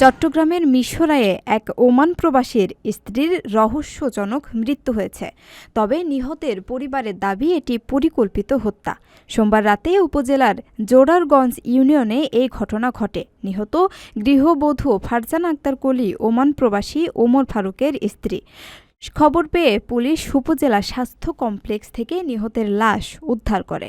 চট্টগ্রামের মিশরায়ে এক ওমান প্রবাসীর স্ত্রীর রহস্যজনক মৃত্যু হয়েছে। তবে নিহতের পরিবারের দাবি, এটি পরিকল্পিত হত্যা। সোমবার রাতে উপজেলার জোরারগঞ্জ ইউনিয়নে এই ঘটনা ঘটে। নিহত গৃহবধূ ফারজান আক্তার কলি ওমান প্রবাসী ওমর ফারুকের স্ত্রী। খবর পেয়ে পুলিশ উপজেলা স্বাস্থ্য কমপ্লেক্স থেকে নিহতের লাশ উদ্ধার করে।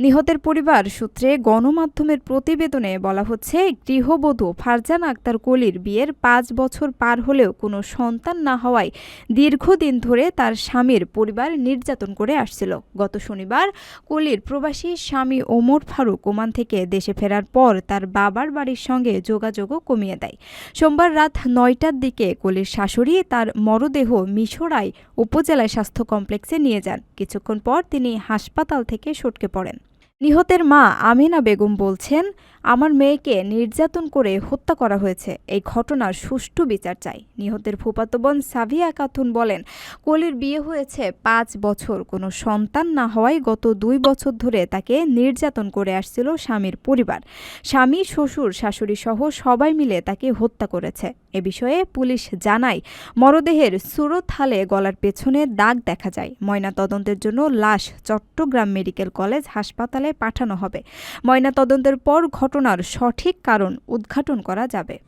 নিহতের পরিবার সূত্রে গণমাধ্যমের প্রতিবেদনে বলা হচ্ছে, গৃহবধূ ফারজানা আক্তার কলির বিয়ের পাঁচ বছর পার হলেও কোনো সন্তান না হওয়ায় দীর্ঘদিন ধরে তার স্বামীর পরিবার নির্যাতন করে আসছিল। গত শনিবার কলির প্রবাসী স্বামী ওমর ফারুক ওমান থেকে দেশে ফেরার পর তার বাবার বাড়ির সঙ্গে যোগাযোগও কমিয়ে দেয়। সোমবার রাত নয়টার দিকে কলির শাশুড়ি তার মরদেহ মিশরাই উপজেলা স্বাস্থ্য কমপ্লেক্সে নিয়ে যান। কিছুক্ষণ পর তিনি হাসপাতাল থেকে সটকে পড়েন। নিহতের মা আমিনা বেগম বলছেন, আমার মেয়েকে নির্যাতন করে হত্যা করা হয়েছে। এই ঘটনার সুষ্ঠু বিচার চাই। নিহতের ফুপাতো বোন সাভিয়া খাতুন বলেন, কলির বিয়ে হয়েছে পাঁচ বছর। কোনো সন্তান না হওয়ায় গত দুই বছর ধরে তাকে নির্যাতন করে আসছিল স্বামীর পরিবার। স্বামী, শ্বশুর, শাশুড়ি সহ সবাই মিলে তাকে হত্যা করেছে। এ বিষয়ে পুলিশ জানায়, মরদেহের সুরতহালে গলার পেছনে দাগ দেখা যায়। ময়না তদন্তের জন্য লাশ চট্টগ্রাম মেডিকেল কলেজ হাসপাতালে পাঠানো হবে। ময়না তদন্তের পর ঘটনার সঠিক কারণ উদ্ঘাটন করা যাবে।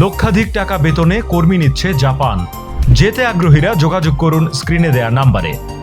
লক্ষাধিক টাকা বেতনে কর্মী নিচ্ছে জাপান। যেতে আগ্রহীরা যোগাযোগ করুন স্ক্রিনে দেয়া নাম্বারে।